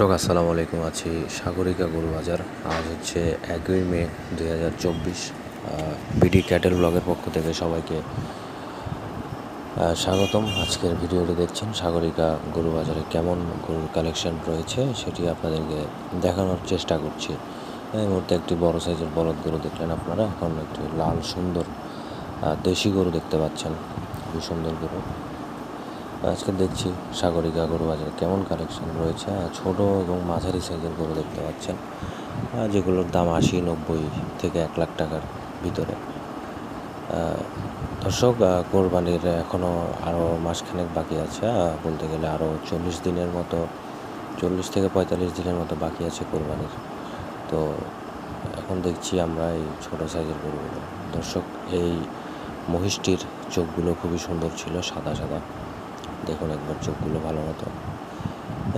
দর্শক, আসসালামু আলাইকুম। আছি সাগরিকা গরু বাজার আজ হচ্ছে একই মে দুই হাজার চব্বিশ। বিডি ক্যাটেল ব্লগের পক্ষ থেকে সবাইকে স্বাগতম। আজকের ভিডিওটি দেখছেন সাগরিকা গরু বাজারে কেমন গরুর কালেকশন রয়েছে সেটি আপনাদেরকে দেখানোর চেষ্টা করছি। এই মুহূর্তে একটি বড় সাইজের বলদ গরু দেখলেন আপনারা। এখন একটি লাল, সুন্দর দেশি গরু দেখতে পাচ্ছেন। খুবই সুন্দর গরু। আজকে দেখছি সাগরিকা গরু বাজারে কেমন কালেকশন রয়েছে। ছোট এবং মাঝারি সাইজের গরু দেখতে পাচ্ছেন। যেগুলোর দাম আশি, নব্বই থেকে এক লাখ টাকার ভিতরে। দর্শক কোরবানির এখনও আরও মাসখানেক বাকি আছে। বলতে গেলে আরও চল্লিশ দিনের মতো, চল্লিশ থেকে পঁয়তাল্লিশ দিনের মতো বাকি আছে কোরবানির। তো এখন দেখছি আমরা এই ছোটো সাইজের গরুগুলো। দর্শক, এই মহিষটির চোখগুলো খুবই সুন্দর ছিল, সাদা সাদা। দেখুন একবার চোখগুলো ভালো মতো।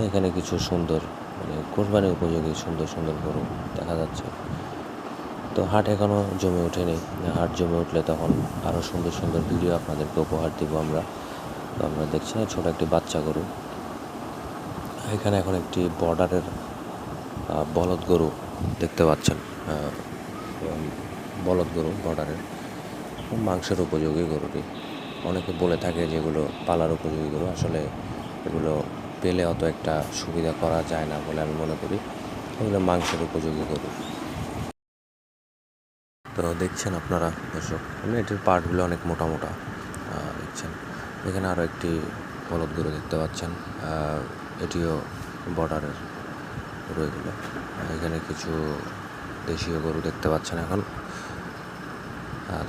এখানে কিছু সুন্দর মানে কোরবানি উপযোগী সুন্দর সুন্দর গরু দেখা যাচ্ছে। তো হাট এখনও জমে ওঠেনি। হাট জমে উঠলে তখন আরও সুন্দর সুন্দর ভিডিও আপনাদেরকে উপহার দিব আমরা। তো আমরা দেখছি না ছোটো একটি বাচ্চা গরু। এখানে এখন একটি বর্ডারের বলদ গরু দেখতে পাচ্ছেন। বলদ গরু বর্ডারের। মাংসের উপযোগী গরুটি। অনেকে বলে থাকে যেগুলো পালার উপযোগী গরু আসলে এগুলো পেলে অত একটা সুবিধা করা যায় না বলে আমি মনে করি। এগুলো মাংসের উপযোগী গরু। তো দেখছেন আপনারা, দর্শক মানে এটির পার্টগুলো অনেক মোটা মোটা দেখছেন। এখানে আরও একটি বলদ গরু দেখতে পাচ্ছেন এটিও বর্ডারের গরু এগুলো এখানে কিছু দেশীয় গরু দেখতে পাচ্ছেন এখন।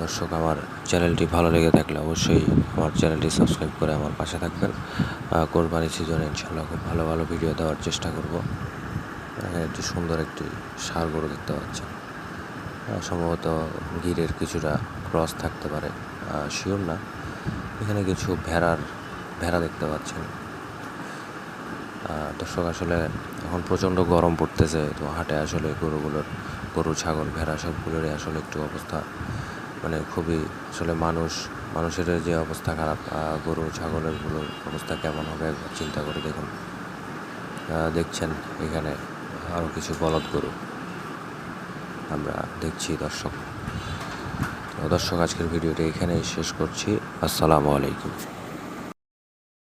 দর্শক, আমার চ্যানেলটি ভালো লেগে থাকলে অবশ্যই আমার চ্যানেলটি সাবস্ক্রাইব করে আমার পাশে থাকবেন। কোরবানি সিজনে ইনশাল্লাহ খুব ভালো ভালো ভিডিও দেওয়ার চেষ্টা করব। একটি সুন্দর একটি ষাঁড় গরু দেখতে পাচ্ছেন। সম্ভবত গিরের কিছুটা ক্রস থাকতে পারে। শিওর না। এখানে কিছু ভেড়ার, ভেড়া দেখতে পাচ্ছেন। দর্শক, আসলে এখন প্রচণ্ড গরম পড়তেছে, তো হাটে আসলে গরুগুলোর, গরু, ছাগল, ভেড়া সবগুলোরই আসলে একটু অবস্থা মানে খুবই আসলে মানুষ, মানুষের যে অবস্থা খারাপ গরু, ছাগলেরগুলো অবস্থা কেমন হবে চিন্তা করে দেখুন। দেখছেন এখানে আরও কিছু বলদ গরু। আমরা দেখছি দর্শক। দর্শক, আজকের ভিডিওটি এখানেই শেষ করছি। আসসালামু আলাইকুম।